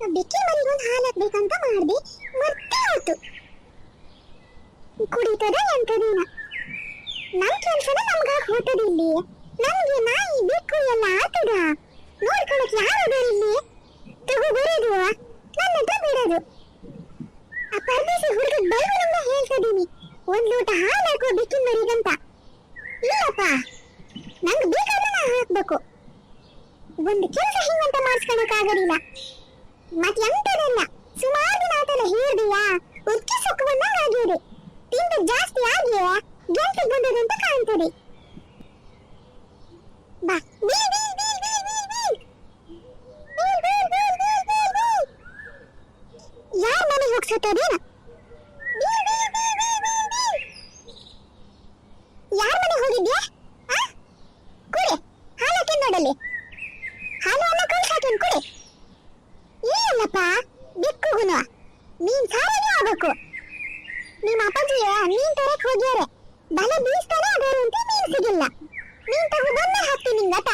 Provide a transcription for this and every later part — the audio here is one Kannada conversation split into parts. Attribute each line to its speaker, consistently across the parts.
Speaker 1: ಬಿಕ್ಕಿ ಮರಿಗೊಂದು ಹಾಲು ಹಾಕ್ಬೇಕಂತ ಮಾಡ್ದೆ. ಮತ್ತೆ ಆಯ್ತು. ಕುಡಿತದ ಎಂತದೇನ ನಮ್ ಕೆಲ್ಸನ ನಮ್ಗ ಹೋತದ ಇಲ್ಲಿ ನಮ್ಗೆ ನಾಯಿ, ಬೆಕ್ಕು ಎಲ್ಲ ಆತದ. ನೋಡ್ಕೊಳಕ್ ಯಾರು ಅದಾರ ಇಲ್ಲಿ ತಗೋ ಬರೋದು ನನ್ನ ಹತ್ರ ಬಿಡೋದು ಆ ಪರದೇಶಿ ಹುಡುಗ ಬೈಗುನಿಂದ ಹೇಳ್ತಿದ್ದೀನಿ ಒಂದ್ ಲೋಟ ಹಾಲು ಹಾಕೋ ಬಿಕ್ಕಿನ ಮರಿಗಂತ ಇಲ್ಲಪ್ಪ ನಂಗೆ ಬೇಕಾದ್ರೆ ನಾ ಹಾಕ್ಬೇಕು ಒಂದು ಕೆಲಸ ಹಿಂಗಂತ ಮಾಡಿಸ್ಕೊಳಕ್ ಆಗೋದಿಲ್ಲ ಮತ್ ಎಂತದಲ್ಲ ಸುಮಾರು ದಿನ ಆತಲ್ಲ ಹೇಳಿದೆಯಾ ಉಕ್ಕಿ ಸೊಕ್ಕು ಬಂದಂಗ ಆಗಿದೆ ತಿಂದ ಜಾಸ್ತಿ ಆಗಿ ಗ್ಯಾಸ್ ಬಂದದಂತ ಕಾಣ್ತದೆ ಬಾ ಬೀಳ್, ಬೀಳ್, ಬೀಳ್, ಬೀಳ್, ಬೀಳ್, ಬೀಳ್. ಬೀಳ್, ಬೀಳ್, ಬೀಳ್, ಬೀಳ್, ಬೀಳ್, ಬೀಳ್. ಯಾರ್ ಮನೆಗೆ ಹೋಗ್ಸತ್ತದೇನ ಬೀಳ್, ಬೀಳ್, ಬೀಳ್, ಬೀಳ್, ಬೀಳ್, ಬೀಳ್. ಯಾರ್ ಮನೆಗೆ ಹೋಗಿದ್ಯಾ ಆ? ಕುಡಿ ಹಾಲಕ್ಕೆ ನೋಡಲ್ಲಿ ಹಾಲು ಅನ್ನ ಕಳ್ಸಾಕೇನ್ ಕುಡಿ ಏನಲ್ಲಪ್ಪ ಬೆಕ್ಕುಗುನು ನೀನ್ ಸಾರಿಗೆ ಆಗ್ಬೇಕು ನಿಮ್ಮ ಅಪ್ಪಾಜಿ ನೀನ್ ತರಕ್ ಹೋಗ್ಯಾರೆ ಬಲೆ ಬೀಸ್ತಾನೆ ಅದರಂತೆ ನೀನ್ ಸಿಗಿಲ್ಲ. ನೀನ್ ತಗೋ ಬಂದೆ ಹಾಕ್ತೀನಿ ನಿಂಗಟ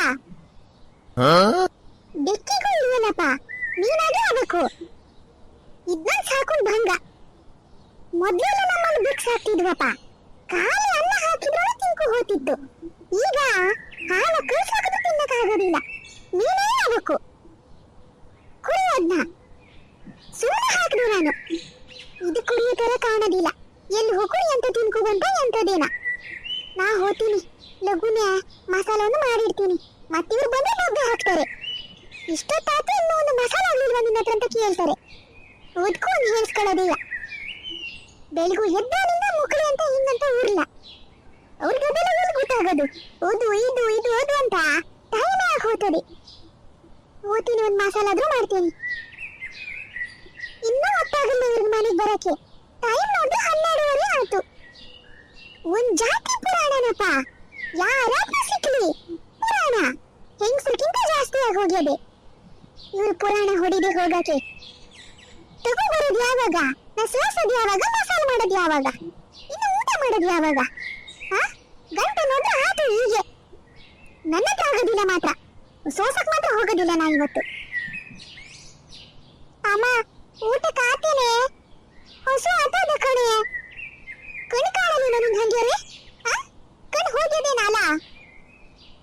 Speaker 1: ಬೆಕ್ಕಿಗೂ ಇಲ್ವಲ್ಲಪ್ಪ ನೀನಾಗೆ ಆಗಬೇಕು. ಇದನ್ನ ಸಾಕೊಂಡು ಭಂಗ. ಮೊದ್ಲೆಲ್ಲ ನಮ್ಮನ್ನು ಬಿಕ್ಸ್ ಹಾಕ್ತಿದ್ವಪ್ಪ ಖಾಲಿ ಅನ್ನ ಹಾಕಿದ್ರೆ ತಿನ್ಕೊ ಹೋಗ್ತಿತ್ತು ಈಗ ಹಾಲು ಕಳ್ಸಾಕದು ತಿನ್ನಕ್ಕಾಗೋದಿಲ್ಲ ನೀನೇ ಆಗ್ಬೇಕು ಕುಡಿ ಅದ್ನ ಸುಮ್ಮನೆ ಹಾಕಿದ್ರು ನಾನು ಇದು ಕುಡಿಯೋ ತರ ಕಾಣೋದಿಲ್ಲ ಎಲ್ಲಿ ಹೋಗುಡಿ ಅಂತ ತಿನ್ಕೋಬಂತ ಎಂತದೇನ ನಾ ಹೋಗ್ತೀನಿ ಲಘುನೆ ಮಸಾಲವನ್ನು ಮಾಡಿರ್ತೀನಿ ಮತ್ತಿವ್ರು ಬಂದ್ರೆ ಡಬ್ಬೆ ಹಾಕ್ತಾರೆ. ಇಷ್ಟೊತ್ತಾತು ಇನ್ನೂ ಒಂದು ಮಸಾಲ ಆಗ್ಲಿಲ್ವಾ ನಿನ್ನ ಹತ್ರ ಅಂತ ಕೇಳ್ತಾರೆ. ಓದ್ಕೊಂಡು ಹೇಳ್ಸ್ಕೊಳ್ಳೋದಿಲ್ಲ. ಬೆಳಗು ಎದ್ದಾನಿಂದ ಮುಕ್ಳಿ ಅಂತ ಹಿಂಗಂತ ಊರ್ಲ ಅವ್ರಿಗೆ ಅದೆಲ್ಲ ಗೊತ್ತಾಗೋದು? ಓದು, ಇದು ಇದು ಓದು ಅಂತ ಟೈಮ್ ಆಗಿ ಹೋಗ್ತದೆ? ಓದ್ತೀನಿ, ಒಂದು ಮಸಾಲ ಆದ್ರೂ ಮಾಡ್ತೀನಿ. ಇನ್ನೂ ಹೊತ್ತಾಗಲ್ಲ ಇವ್ರಿಗೆ ಮನೆಗೆ ಬರಕ್ಕೆ. ಟೈಮ್ ನೋಡಿದ್ರೆ ಹನ್ನೆರಡುವರೆ ಆಯ್ತು. ಒಂದ್ ಜಾತಿ ಪುರಾಣನಪ್ಪ. ಯಾರಾದ್ರೂ ಸಿಕ್ಲಿ. ಪುರಾಣ. ಹೆಂಗಸ್ರಿಗಿಂತ ಜಾಸ್ತಿ ಆಗಿ ಹೋಗ್ಯದೆ? ಇವ್ರು ಪುರಾಣ ಹೊಡಿದೆ ಹೋಗಕ್ಕೆ. ತಗೋ ಬರೋದು ಯಾವಾಗ? ನಾ ಸೋಸೋದು ಯಾವಾಗ? ಮಸಾಲೆ ಮಾಡೋದು ಯಾವಾಗ? ಇನ್ನು ಊಟ ಮಾಡೋದು ಯಾವಾಗ? ಹಾ ಗಂಟೆ ನೋಡ್ರೆ ಆತು ಹೀಗೆ. ನನ್ನ ಹತ್ರ ಆಗೋದಿಲ್ಲ ಮಾತ್ರ. ಸೋಸಕ್ ಮಾತ್ರ ಹೋಗೋದಿಲ್ಲ ನಾ ಇವತ್ತು. ಅಮ್ಮ, ಊಟಕ್ಕೆ ಆತೇನೆ. ಹೊಸ ಆತದ ಕಣ್ ಕಾಣಲಿಲ್ಲ ನಿಂಗೆ ಹಂಗೆ ರೀ ಆ ಕಣ್ ಹೋಗಿದ್ದೇನಲ್ಲ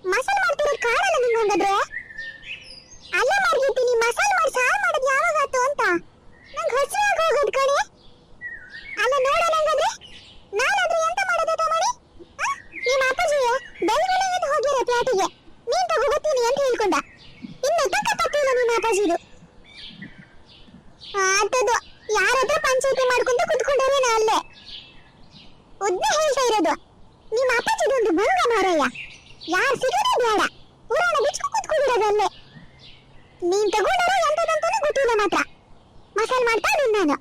Speaker 1: ಮಸಾಲೆ ಮಾಡ್ತಿರೋದು ಕಾಣಲ್ಲ ನಿಂಗೆ ಹಂಗಾದ್ರೆ ಅಲ್ಲ ಮಾರ್ಗಿತೀನಿ ಮಸಾಲೆ ಮಾಡಿ ಸಾರು ಮಾಡೋದು ಯಾವಾಗ ಆತು ಅಂತ ನಂಗೆ ಹಸಿರಾಗಿ ಹೋಗೋದು ಕಣೆ ಅಲ್ಲ ನೋಡೋಣ ಹಂಗಾದ್ರೆ ನಾನಾದ್ರೆ ಎಂತ ಮಾಡೋದು ತಮ್ಮಣಿ ಆ? ನಿಮ್ಮ ಅಪ್ಪಾಜಿ ಬೆಳಗ್ಗೆ ಎದ್ದು ಹೋಗ್ಯಾರ ಪ್ಯಾಟಿಗೆ ನೀನ್ ತಗೋತೀನಿ ಅಂತ ಹೇಳ್ಕೊಂಡ. ಇನ್ನ ತಕ್ಕ ತಪ್ಪಿಲ್ಲ ನಿಮ್ಮ ಅಪ್ಪಾಜಿದು ಆತದು. ಯಾರ ಹತ್ರ ಪಂಚಾಯತಿ ಮಾಡ್ಕೊಂತ ನಾ ಅಲ್ಲೇ. ಉದ್ದ ಹೇಳ್ತಾ ಇರೋದು. ನಿಮ್ಮ ಅಪ್ಪಾಜಿದೊಂದು ಭಂಗ ಮಾರಯ್ಯ. ಯಾರು ಸಿಗೋದೇ ಬೇಡ. ಪುರಾಣ ಬಿಚ್ಕೊ ಕುತ್ಕೊಂಡಿರೋದು ಅಲ್ಲೇ. ನೀನ್ ತಗೊಂಡಾರೋ ಎಂತದಂತಾನೆ ಗೊತ್ತಿಲ್ಲ ಮಾತ್ರ. ಮಸಾಲೆ ಮಾಡ್ತಾ ಇದ್ದೀನಿ ನಾನು.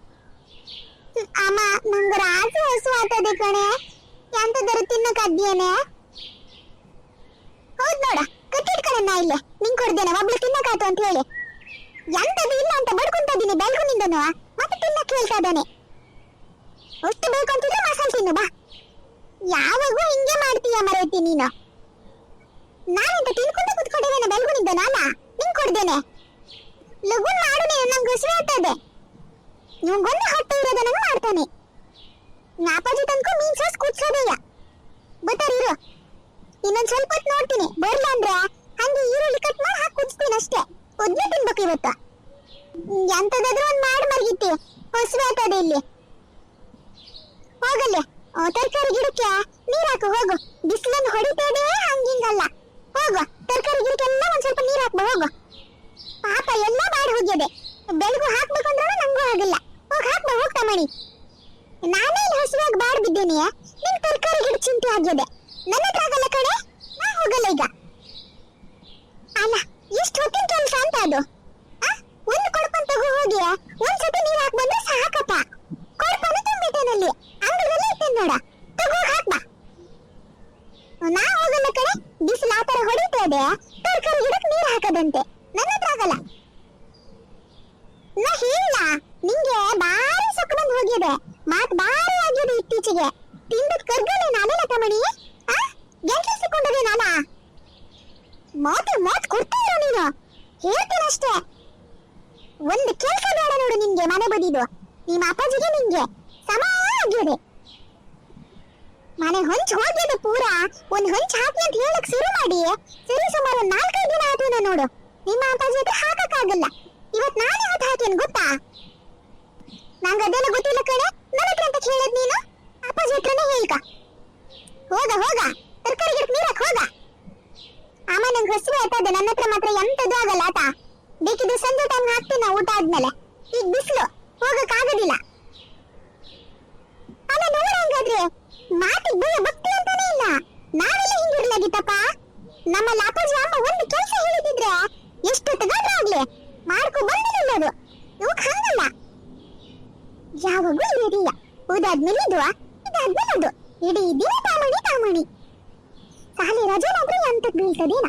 Speaker 1: ಅಮ್ಮ ನಂಗೆ ರಾಸು ಹಸು ಆಗ್ತದೆ ಕಣೆ ಎಂತದಾರು ತಿನ್ನಕದ್ದೇನೆ ಹೌದ್ ನೋಡ ಕಟ್ಟಿಟ್ಕಣ ನಾ ಇಲ್ಲೇ. ನಿಂಗ್ ಕೊಡ್ದೇನೆ ಒಬ್ಳು ತಿನ್ನಕಾತು ಅಂತ ಹೇಳಿ. ಎಂತದು ಇಲ್ಲ ಅಂತ ಬಡ್ಕೊಂತ ಇದೀನಿ ಬೆಳಗುನಿಂದನು ಮತ್ತೆ ತಿನ್ನಕ್ ಹೇಳ್ತಾ ಇದ್ದಾನೆ. ಅಷ್ಟು ಬೇಕಂತಿದ್ರೆ ಮಸಾಲೆ ತಿನ್ನು, ಬಾ. ಯಾವಾಗೂ ಹಿಂಗೆ ಮಾಡ್ತೀಯ ಮರೈತಿ ನೀನು. ನಾನಂತ ತಿನ್ಕೊಂಡು ಕುತ್ಕೊಂಡಿದ್ದೇನೆ ಬೆಳಗುನಿಂದನು ಅಲ್ಲ? ನಿಂಗ್ ಕೊಡ್ದೇನೆ. ಲಗುನ್ ಮಾಡು ನೀನು ನಂಗೆ ಹಸಿವೆ ಇದೆ ನಿಮ್ಗೊಂದು ಹೊಟ್ಟೆ ಇರೋದನ್ನ ಮಾಡ್ತಾನೆ. ನಾಪಾಜಿ ತನಕ ಮೀನ್ ಸಾಸ್ ಕುದ್ಸೋದಯ್ಯ ಬತ್ತಾರಿರು ಇನ್ನೊಂದ್ ಸ್ವಲ್ಪ ಹೊತ್ತು ನೋಡ್ತೀನಿ. ಬರ್ಲ ಅಂದ್ರೆ? ಹಂಗೆ ಈರುಳ್ಳಿ ಕಟ್ ಮಾಡಿ ಹಾಕಿ ಕುದಿಸ್ತೀನಿ ಅಷ್ಟೇ. ಒದ್ದೆ ತಿನ್ಬೇಕು ಇವತ್ತು. ಎಂತದಾದ್ರೂ ಒಂದ್ ಮಾಡಿ ಮರ್ಗಿತ್ತಿ. ಹೊಸವೆ ಆತದೆ ಇಲ್ಲಿ. ಹೋಗಲ್ಲ? ತರಕಾರಿ ಗಿಡಕ್ಕೆ ನೀರ್ ಹಾಕು, ಹೋಗು. ಬಿಸಿಲನ್ನು ಹೊಡಿತದೆ ಹಂಗಿಂಗಲ್ಲ ಹೋಗು ತರಕಾರಿ ಗಿಡಕ್ಕೆಲ್ಲ ಒಂದ್ ಸ್ವಲ್ಪ ನೀರ್ ಹಾಕ್ಬ, ಹೋಗು. ಪಾಪ, ಎಲ್ಲ ಮಾಡಿ ಹೋಗ್ಯದೆ. ಬೆಳಗು ಹಾಕ್ಬೇಕಂದ್ರೆ ನಂಗೂ ಆಗಿಲ್ಲ ಹೋಗಿ, ಹಾಕ್ಬ, ಹೋಗ್ತಾ ಮಣಿ. ನಾನೇ ಇಲ್ಲಿ ಹಸಿವಾಗಿ ಬಾಡ್ ಬಿದ್ದೇನೆ ನಿನ್ ತರಕಾರಿ ಗಿಡ ಚಿಂತೆ ಆಗ್ಯದೆ. ನನ್ನ ಹತ್ರ ಆಗಲ್ಲ ಕಡೆ ನಾ ಹೋಗಲ್ಲ ಈಗ. ಅಲ್ಲ ಎಷ್ಟು ಹೊತ್ತಿನ ಕೆಲಸ ಅಂತ ಅದು? ಒಂದು ಕೊಡ್ಕೊಂಡು ತಗೋ ಹೋಗಿ ಒಂದ್ ಸತಿ ನೀರ್ ಹಾಕ್ ಬಂದ್ರೆ ಸಾಕಪ್ಪ. ಕೊಡ್ಕೊಂಡು ತುಂಬಿಟ್ಟೇನಲ್ಲಿ ಅಂಗಡಿಯಲ್ಲಿ ಇರ್ತೇನೆ ನೋಡ. ತಗೋ ಹಾಕ್ಬಾ ನಾ ಹೋಗಲ್ಲ ಕಣೆ. ಬಿಸಿಲು ಆತರ ತರ ಹೊಡಿತದೆ ತರಕಾರಿ ಗಿಡಕ್ಕೆ ನೀರ್ ಹಾಕದಂತೆ. ನನ್ನ ಆಗಲ್ಲ ನಾ ಹೇಳಿಲ್ಲ. ನಿಂಗೆ ಬಾರಿ ಸೊಕ್ಕ ಬಂದ್ ಹೋಗಿದೆ. ಮಾತ್ ಬಾರಿ ಆಗಿದೆ ಇತ್ತೀಚೆಗೆ. ತಿಂದದ್ ಕರ್ಗಲೆ ನಾನೇ ತಮಣಿ ಆ ಗೆಲ್ಸ ಸಿಕ್ಕೊಂಡದೆ ನಾನ? ಮಾತು ಮಾತು ಕೊಡ್ತಾ ಇರೋ ನೀನು. ಹೇಳ್ತೀನಿ ಅಷ್ಟೇ. ಒಂದು ಕೆಲಸ ಬೇಡ ನೋಡು ನಿನ್ಗೆ, ಮನೆ ಬದಿದು. ನಿಮ್ಮ ಅಪ್ಪಾಜಿಗೆ ನಿನ್ಗೆ. ಸಮ ಆಗಿದೆ ಮನೆ ಹೊಂಚ್ ಹೋಗಿದೆ ಪೂರ. ಒಂದ್ ಹೊಂಚ್ ಹಾಕಿ ಅಂತ ಹೇಳಕ್ ಶುರು ಮಾಡಿ. ಸರಿ ಸುಮಾರು ನಾಲ್ಕೈದು ದಿನ ಆಯ್ತು ನೋಡು. ನಿಮ್ಮ ಅಪ್ಪಾಜಿ ಹತ್ರ ಹಾಕಕ್ಕಾಗಲ್ಲ ಇವತ್ ನಾನೇ ಹೊತ್ತು ಹಾಕೇನ್ ಗೊತ್ತಾ ನಂಗ ಅದೆಲ್ಲ ಗೊತ್ತಿಲ್ಲ ಕಣೆ ನನ್ನ ಹತ್ರ ಅಂತ ಕೇಳದ್ ನೀನು ಅಪ್ಪಾಜಿ ಹತ್ರನೇ ಹೇಳ್ಕ ಹೋಗ ಹೋಗ ತರಕಾರಿ ಗಿಡಕ್ ನೀರಕ್ ಹೋಗ ಆಮೇಲೆ ನಂಗೆ ಹಸಿವೆ ಆಯ್ತದೆ ನನ್ನ ಹತ್ರ ಮಾತ್ರ ಎಂತದ್ದು ಆಗಲ್ಲ ಆತ ಬೇಕಿದ್ರೆ ಸಂಜೆ ಟೈಮ್ ಹಾಕ್ತೀನಿ ಊಟ ಆದ್ಮೇಲೆ ಈಗ ಬಿಸಿಲು ಹೋಗಕ್ ಆಗೋದಿಲ್ಲ ಅಲ್ಲ, ನೋಡ ಹಂಗಾದ್ರೆ. ಮಾತಿಗೆ ಭಯ ಭಕ್ತಿ ಅಂತಾನೆ ಇಲ್ಲ. ನಾವೆಲ್ಲ ಹಿಂಗಿರ್ಲಾಗಿತ್ತಪ್ಪ ನಮ್ಮ ಲಾಪಾಜಿ ಅಮ್ಮ ಒಂದು ಕೆಲಸ ಹೇಳಿದಿದ್ರೆ ಎಷ್ಟು ತಗೊಂಡ್ರಾಗ್ಲಿ ಮಾಡ್ಕೊ ಬಂದಿಲ್ಲ ಅದು ಇವಕ್ ಹಂಗಲ್ಲ. ಯಾವಾಗೂ ಇರಿಯ ಉದಾದ್ಮೇಲೆ ಇದು, ಇದಾದ್ಮೇಲೆ ಅದು. ಇಡೀ ದಿನ ತಾಮಣಿ ತಾಮಣಿ ಸಾಲಿ ರಜೆ ಮಾತ್ರ ಎಂತಕ್ ಬೀಳ್ತದೇನ.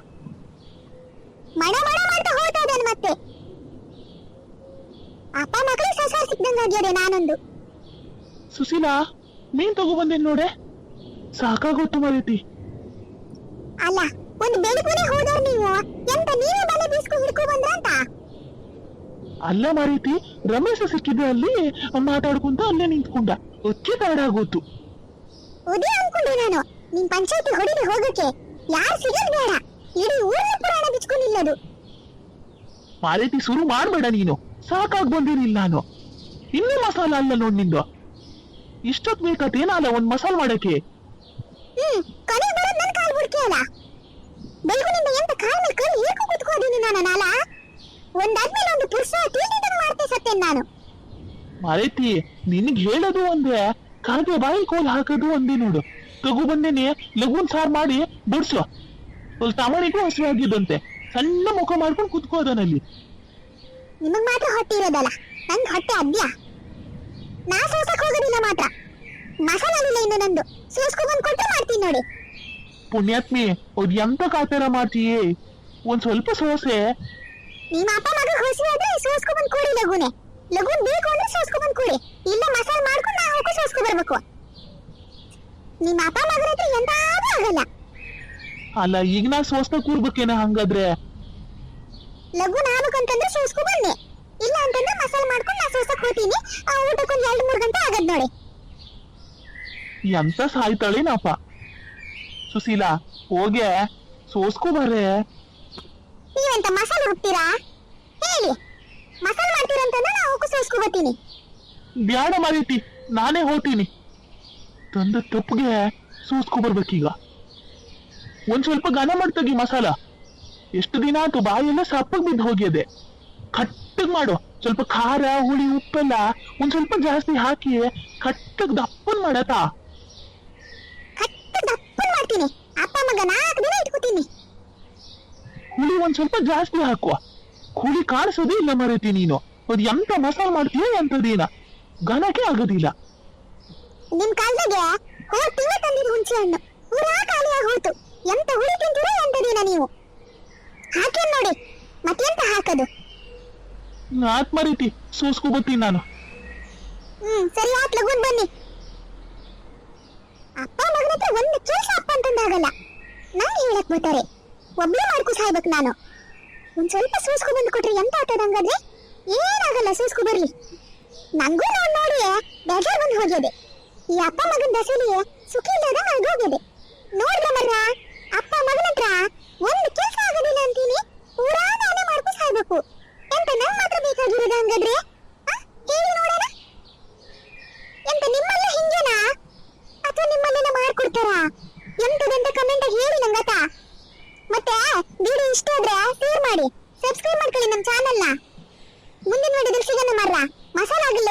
Speaker 1: ಮಣ ಮಣ ಮಾಡ್ತಾ ಹೋಗ್ತಾ ಮತ್ತೆ. ಅಪ್ಪ ಮಕ್ಕಳು ಸಿಕ್ಕಂಗ ಅಜ್ಯಾನೆ ನಾನೊಂದು.
Speaker 2: ಸುಶೀಲಾ ಮೀನ್ ತಗೊಬಂದೆ ನೋಡೆ? ಸಾಕಾಗೋತು ಮರೀತಿ
Speaker 1: ಅಲ್ಲ ಒಂದು ಬೆಳಗುನೆ ಹೋದವ್ರು ನೀವು. ಎಂತ ನೀವೇ ಬಲೆ ಬೀಸ್ಕೊ ಹಿಡ್ಕೊ ಬಂದ್ರ ಅಂತ?
Speaker 2: ಅಲ್ಲ ಮಾರೀತಿ ರಮೇಶ ಸಿಕ್ಕಿದ್ದ ಅಲ್ಲಿ ಮಾತಾಡ್ಕೊಂತ ಅಲ್ಲೇ ನಿಂತ್ಕೊಂಡ. ಒಕ್ಕೆ ತಡ ಆಗೋತು
Speaker 1: ಉದಯ ಅನ್ಕೊಂಡೆ ನಾನು. ನಿಮ್ ಪಂಚಾಯತಿ ಹೊಡಿದು ಹೋಗಕ್ಕೆ. ಯಾರು ಸಿಗೋದ್ ಬೇಡ. ಇಡೀ ಊರಿನ ಪುರಾಣ ಬಿಚ್ಕೊಂಡಿಲ್ಲದು.
Speaker 2: ಮಾರೀತಿ ಶುರು ಮಾಡ್ಬೇಡ ನೀನು. ಸಾಕಾಗ್ ಬಂದಿರಲಿಲ್ಲ ನಾನು. ಇನ್ನೂ ಮಸಾಲ ಅಲ್ಲ ನೋಡ್ ನಿಂದು. ಇಷ್ಟೊತ್ ಬೇಕತ್ತೇನಲ್ಲ ಒಂದ್ ಮಸಾಲ ಮಾಡಕ್ಕೆ?
Speaker 1: ಹ್ಮ್ ನಿನ್ಗೆ ಬರೋದ್ ನನ್ ಕಾಲ್ ಬುಡ್ಕೆ ಅಲ್ಲ. ಬೆಳಗುನಿಂದ ಎಂತ ಕಾಲ್ ಮೇಲೆ ಕೈ ಏರ್ಕೊ ಕುತ್ಕೋದೀನಿ ನಾನು ನಾಲ ಒಂದಾದ್ಮೇಲೆ ಒಂದು ಪುರುಷ ತಿಳಿದಂಗ್ ಮಾಡ್ತೆ ಸತ್ತೇನ್ ನಾನು.
Speaker 2: ಮಾರೈತಿ ನಿನಗ್ ಹೇಳೋದು ಒಂದೇ ಕಾಗೆ ಬಾಯಿ ಕೋಲ್ ಹಾಕೋದು ಒಂದೇ ನೋಡು. ತಗು ಬಂದೇನೆ ಲಘುನ್ ಸಾರ್ ಮಾಡಿ ಬಡ್ಸು. ಸ್ವಲ್ಪ ತಮಣಿಗೂ ಹಸಿರಾಗಿದ್ದಂತೆ. ಆಗಿದ್ದಂತೆ ಸಣ್ಣ ಮುಖ ಮಾಡ್ಕೊಂಡು ಕುತ್ಕೋದನಲ್ಲಿ
Speaker 1: ನಿಮಗ್ ಮಾತ್ರ ಹೊಟ್ಟೆ ಇರೋದಲ್ಲ? ನಂಗ್ ಹೊಟ್ಟೆ ಅದ್ಯಾ ನಾ ಸೋಸಕ್ ಹೋಗೋದಿಲ್ಲ ಮಾತ್ರ. ಮಸಾಲಿಲ್ಲ ಇನ್ನು ನಂದು. ಸೋಸ್ಕೊ ಬಂದ್ ಕೊಟ್ಟು ಮಾಡ್ತೀನಿ ನೋಡಿ.
Speaker 2: ಪುಣ್ಯಾತ್ಮಿ ಅವ್ರ ಎಂತ ಕಾತರ ಮಾಡ್ತೀಯೇ? ಒಂದ್ ಸ್ವಲ್ಪ ಸೋಸೆ
Speaker 1: ನಿಮ್ಮ ಅಪ್ಪ ಮಗ ಹೊಸಿ ಆದ್ರೆ ಸೋಸ್ಕೊ ಬಂದ್ ಕೊಡಿ ಲಗುನೆ ಲಗುನ್ ಬೇಕು ಅಂದ್ರೆ ಸೋಸ್ಕೊ ಬಂದ್ ಕೊಡಿ. ಇಲ್ಲ ಮಸಾಲ ಮಾಡ್ಕೊಂಡು ನಾ ಹೋಗೋ ಸೋಸ್ಕೊ ಬರ್ಬೇಕು. ನಿಮ್ಮ ಅಪ್ಪ ಮಗನ ಹತ್ರ ಎಂತಾದ್ರೂ ಆಗಲ್ಲ.
Speaker 2: ಅಲ್ಲ ಈಗ ನಾ ಸೋಸ್ತಾ ಕೂರ್ಬೇಕೇನ ಹಂಗಾದ್ರೆ?
Speaker 1: ಲಗುನ್ ಆಗ್ಬೇಕಂತಂದ್ರೆ ಸೋಸ್ಕೊ ಬಂದೆ ಇಲ್ಲ ಅಂತಂದ್ರೆ ಮಸಾಲೆ ಮಾಡ್ಕೊಂಡು ನಾ ಸೋಸಕ್ ಹೋಗ್ತೀನಿ. ಊಟಕ್ಕೊಂದ್ ಎರಡು ಮೂರು ಗಂಟೆ ಆಗದ್ ನೋಡಿ.
Speaker 2: ಎಂತ ಸಾಯ್ತಾಳೇನಪ್ಪ ಸುಶೀಲಾ ಹೋಗೆ. ಸೋಸ್ಕೋ ಬರ್ರೆ
Speaker 1: ನೀವೆಂತ ಮಸಾಲೆ ಹುಡ್ತೀರಾ ಹೇಳಿ. ಮಸಾಲೆ ಮಾಡ್ತೀರಂತಂದ್ರೆ ನಾ ಹೋಗೋ ಸೋಸ್ಕೊ ಬರ್ತೀನಿ.
Speaker 2: ಬ್ಯಾಡ ಮಾರೈತಿ ನಾನೇ ಹೋಗ್ತೀನಿ. ತಂದ ತಪ್ಪಿಗೆ ಸೋಸ್ಕೊ ಬರ್ಬೇಕೀಗ. ಒಂದ್ ಸ್ವಲ್ಪ ಗಾನ ಮಾಡ್ತಗಿ ಮಸಾಲ. ಎಷ್ಟು ದಿನ ಆಯ್ತು ಬಾಯೆಲ್ಲ ಸಪ್ಪಗ್ ಬಿದ್ದು ಹೋಗಿದೆ ಕಟ್ಟಗ್ ಮಾಡು. ಸ್ವಲ್ಪ ಖಾರ ಹುಳಿ ಉಪ್ಪೆಲ್ಲ ಒಂದ್ ಸ್ವಲ್ಪ ಜಾಸ್ತಿ ಹಾಕಿ ಕಟ್ಟಗ್ ದಪ್ಪನ್ ಮಾಡತಾ
Speaker 1: ಕಟ್ಟು ದಪ್ಪನ್ ಮಾಡ್ತೀನಿ. ಅಪ್ಪ ಮಗ ನಾಲ್ಕು ದಿನ ಇಟ್ಕೋತೀನಿ.
Speaker 2: ಹುಳಿ ಒಂದ್ ಸ್ವಲ್ಪ ಜಾಸ್ತಿ ಹಾಕುವ ಹುಳಿ ಕಾಣಿಸೋದೇ ಇಲ್ಲ ಮರೀತಿ ನೀನು. ಅದ್ ಎಂತ ಮಸಾಲ ಮಾಡ್ತೀಯ ಎಂತದೇನ ಘನಕ್ಕೆ ಆಗೋದಿಲ್ಲ.
Speaker 1: ನಿಮ್ ಕಾಲ್ದಾಗೆ ಹೋದ್ ತಿಂಗಳ ತಂದಿದ್ ಹುಣಸೆ ಹಣ್ಣು. ಪೂರಾ ಖಾಲಿಯಾಗಿ ಹೋಯ್ತು. ಎಂತ ಹುಳಿ ತಿಂತೀರೋ ದಿನ ನೀವು. ಹಾಕೇನ್ ನೋಡಿ? ಮತ್ತೆಂತ ಹಾಕದು?
Speaker 2: ಆತ್ ಮರೈತಿ ಸೋಸ್ಕೊ ಬರ್ತೀನಿ ನಾನು.
Speaker 1: ಹ್ಮ್ ಸರಿ ಆತ್ ಲಗುನ್ ಬನ್ನಿ. ಅಪ್ಪ ಮಗನ ಹತ್ರ ಒಂದು ಕೆಲಸ ಅಪ್ಪ ಅಂತಂದಾಗಲ್ಲ ನಂಗೆ ಹೇಳಕ್ ಬರ್ತಾರೆ ಒಬ್ಳೆ ಮಾಡ್ಕೊ ಸಾಯ್ಬೇಕು ನಾನು. ಒಂದ್ ಸ್ವಲ್ಪ ಸೂಸ್ಕೊ ಬಂದು ಕೊಟ್ರಿ ಎಂತ ಆತದ ಹಂಗಾದ್ರೆ? ಏನಾಗಲ್ಲ ಸೂಸ್ಕೊ ಬರ್ಲಿ. ನಂಗೂ ನಾನ್ ನೋಡಿ ಬೇಜಾರ್ ಬಂದು ಹೋಗಿದೆ ಈ ಅಪ್ಪ ಮಗನ ದಸಲಿ ಸುಖ ಇಲ್ಲದ ಹೋಗಿದೆ ನೋಡ್ದ ಮರ್ರ ಅಪ್ಪ ಮಗನತ್ರ ಒಂದು ಕೆಲಸ ಆಗೋದಿಲ್ಲ ಅಂತೀನಿ. ಪೂರಾ ನಾನೇ ಮಾಡ್ಕೊಂಡು ಸಾಯ್ಬೇಕು. ಎಂತ ನಮ್ ಮಾತ್ರ ಬೇಕಾಗಿರೋದು ಹಂಗಾದ್ರೆ? ಹೇಳಿ ನೋಡೋಣ? ಎಂತ ನಿಮ್ಮಲ್ಲ ಹಿಂಗೇನಾ? ಅಥವಾ ನಿಮ್ಮಲ್ಲೇನ ಮಾಡ್ಕೊಡ್ತಾರಾ? ಎಂತದಂತ ಕಮೆಂಟ್ ಹೇಳಿ ನಂಗತ ಮತ್ತೆ ವಿಡಿಯೋ ಇಷ್ಟ ಆದ್ರೆ ಶೇರ್ ಮಾಡಿ. ಸಬ್ಸ್ಕ್ರೈಬ್ ಮಾಡ್ಕೊಳ್ಳಿ ನಮ್ಮ ಚಾನೆಲ್ನ ಮುಂದಿನ ವಿಡಿಯೋದಲ್ಲಿ ಸಿಗೋಣ ಮರ್ರ. ಮಸಾಲ ಆಗಿಲ್ಲ